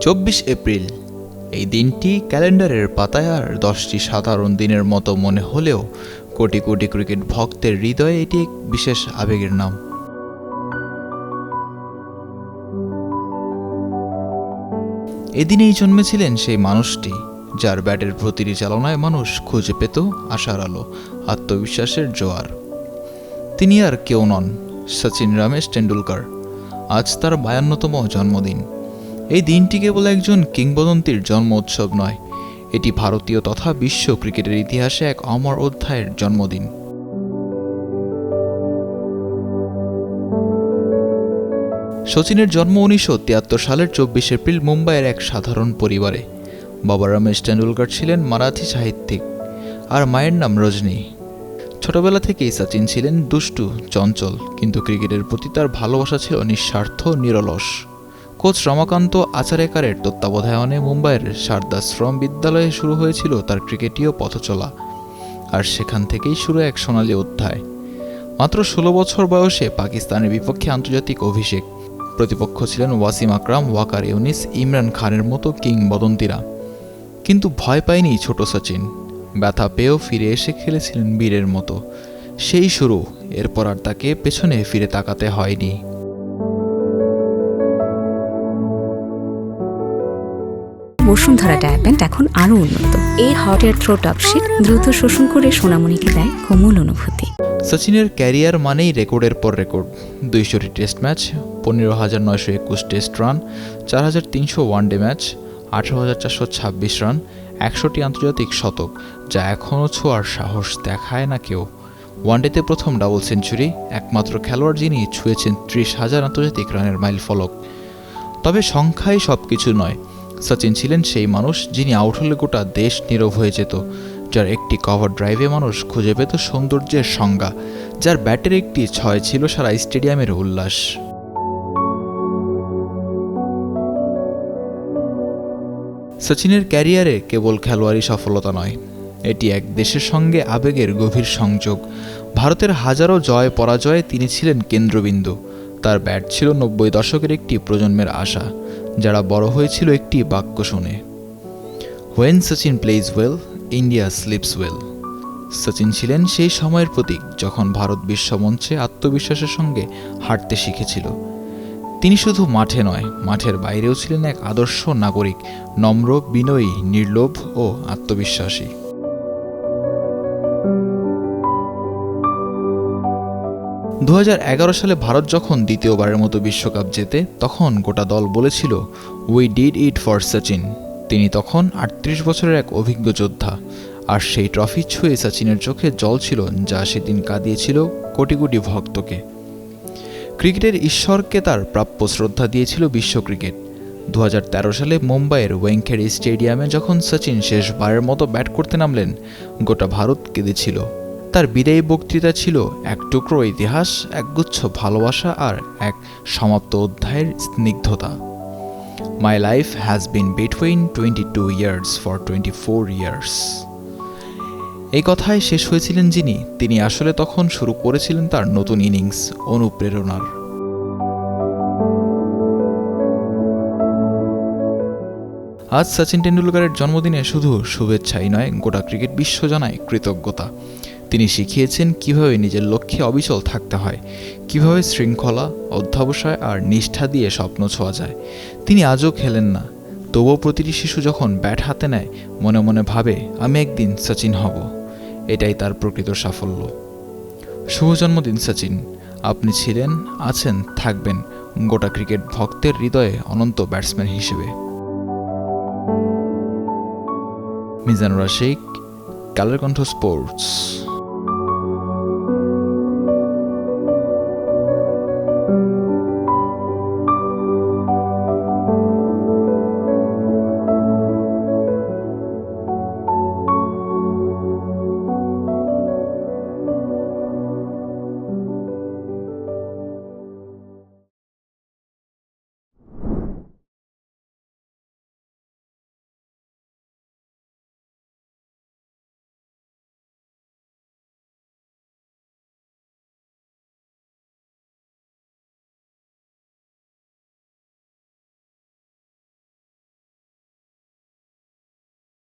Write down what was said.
চব্বিশ এপ্রিল। এই দিনটি ক্যালেন্ডারের পাতায় আর দশটি সাধারণ দিনের মতো মনে হলেও কোটি কোটি ক্রিকেট ভক্তের হৃদয়ে এটি এক বিশেষ আবেগের নাম। এদিনেই জন্মেছিলেন সেই মানুষটি, যার ব্যাটের প্রতিটি চালনায় মানুষ খুঁজে পেত আশার আলো, আত্মবিশ্বাসের জোয়ার। তিনি আর কেউ নন, সচিন রমেশ টেন্ডুলকার আজ তার বায়ান্নতম জন্মদিন। এই দিনটি কেবল একজন কিংবদন্তির জন্ম উৎসব নয়, এটি ভারতীয় তথা বিশ্ব ক্রিকেটের ইতিহাসে এক অমর অধ্যায়ের জন্মদিন। সচিনের জন্ম উনিশশো তিয়াত্তর সালের চব্বিশ এপ্রিল মুম্বাইয়ের এক সাধারণ পরিবারে। বাবা রমেশ টেন্ডুলকার ছিলেন মারাঠি সাহিত্যিক আর মায়ের নাম রজনী। ছোটবেলা থেকেই সচিন ছিলেন দুষ্টু, চঞ্চল, কিন্তু ক্রিকেটের প্রতি তার ভালোবাসা ছিল নিঃস্বার্থ, নিরলস। কোচ রমাকান্ত আচারেকারের তত্ত্বাবধায়নে মুম্বাইয়ের সারদা শ্রম বিদ্যালয়ে শুরু হয়েছিল তার ক্রিকেটীয় পথচলা। আর সেখান থেকেই শুরু এক সোনালী অধ্যায়। মাত্র ষোলো বছর বয়সে পাকিস্তানের বিপক্ষে আন্তর্জাতিক অভিষেক। প্রতিপক্ষ ছিলেন ওয়াসিম আকরাম, ওয়াকার ইউনিস, ইমরান খানের মতো কিংবদন্তিরা। কিন্তু ভয় পায়নি ছোট সচিন। ব্যথা পেয়েও ফিরে এসে খেলেছিলেন বীরের মতো। সেই শুরু, এরপর আর তাকে পেছনে ফিরে তাকাতে হয়নি। বসুন্ধরা ডায়া প্যান্ট এখন আরও উন্নত। এই হট এয়ার থ্রো টপশিট দ্রুত শোষণ করে সোনামণিকে দেয় কোমল অনুভূতি। সচিনের ক্যারিয়ার মানেই রেকর্ডের পর রেকর্ড। দুইশোটি টেস্ট ম্যাচ পনেরো হাজার নয়শো একুশ টেস্ট রান চার হাজার তিনশো ওয়ানডে ম্যাচ আঠারো হাজার চারশো ছাব্বিশ রান একশোটি আন্তর্জাতিক শতক, যা এখনও ছোঁয়ার সাহস দেখায় না কেউ। ওয়ানডেতে প্রথম ডাবল সেঞ্চুরি একমাত্র খেলোয়াড় যিনি ছুঁয়েছেন ত্রিশ হাজার আন্তর্জাতিক রানের মাইল ফলক। তবে সংখ্যাই সব কিছু নয় সচিন ছিলেন সেই মানুষ যিনি আউট হলে গোটা দেশ নীরব হয়ে যেত, যার একটি কভার ড্রাইভে মানুষ খুঁজে পেত সৌন্দর্যের সংজ্ঞা, যার ব্যাটের একটি ছয় ছিল সারা স্টেডিয়ামের উল্লাস। সচিনের ক্যারিয়ারে কেবল খেলোয়াড়ি সফলতা নয়, এটি এক দেশের সঙ্গে আবেগের গভীর সংযোগ। ভারতের হাজারো জয় পরাজয়ে তিনি ছিলেন কেন্দ্রবিন্দু, তার ব্যাট ছিল নব্বই দশকের একটি প্রজন্মের আশা। যারা বড় হয়েছিল একটি বাক্য শুনে। When Sachin plays well India sleeps well Sachin ছিলেন সেই সময়ের প্রতীক যখন ভারত বিশ্বমঞ্চে আত্মবিশ্বাসের সঙ্গে হাঁটতে শিখেছিল। তিনি শুধু মাঠে নয়, মাঠের বাইরেও ছিলেন এক আদর্শ নাগরিক, নম্র, বিনয়ী, নির্লোভ ও আত্মবিশ্বাসী। দু হাজার এগারো সালে ভারত যখন দ্বিতীয়বারের মতো বিশ্বকাপ জেতে, তখন গোটা দল বলেছিল we did it for Sachin তিনি তখন আটত্রিশ বছরের এক অভিজ্ঞ যোদ্ধা। আর সেই ট্রফি ছুঁয়ে সচিনের চোখে জল ছিল, যা সেদিন কাঁদিয়েছিল কোটি কোটি ভক্তকে। ক্রিকেটের ঈশ্বরকে তার প্রাপ্য শ্রদ্ধা দিয়েছিল বিশ্ব ক্রিকেট। দু হাজার তেরো সালে মুম্বাইয়ের ওয়েঙ্কের স্টেডিয়ামে যখন সচিন শেষবারের মতো ব্যাট করতে নামলেন, গোটা ভারত কেঁদেছিল। তার বিদায়ী বক্তৃতা ছিল এক টুকরো ইতিহাস একগুচ্ছ ভালোবাসা আর এক সমাপ্ত অধ্যায়ের স্নিগ্ধতা। My life has been between twenty two yards for twenty four years এই কথায় শেষ হয়েছিলেন যিনি, তিনি আসলে তখন শুরু করেছিলেন তার নতুন ইনিংস, অনুপ্রেরণার। আজ সচিন টেন্ডুলকারের জন্মদিনে শুধু শুভেচ্ছাই নয়, গোটা ক্রিকেট বিশ্ব জানায় কৃতজ্ঞতা। তিনি শিখিয়েছেন কীভাবে নিজের লক্ষ্যে অবিচল থাকতে হয়, কীভাবে শৃঙ্খলা, অধ্যাবসায় আর নিষ্ঠা দিয়ে স্বপ্ন ছোঁয়া যায়। তিনি আজও খেলেন না। তবুও প্রতিটি শিশু যখন ব্যাট হাতে নেয়, মনে মনে ভাবে, আমি একদিন সচিন হব। এটাই তার প্রকৃত সাফল্য। শুভ জন্মদিন, সচিন। আপনি ছিলেন, আছেন, থাকবেন গোটা ক্রিকেট ভক্তের হৃদয়ে অনন্ত ব্যাটসম্যান হিসেবে। মিজানুরা শেখ কালের কণ্ঠ স্পোর্টস।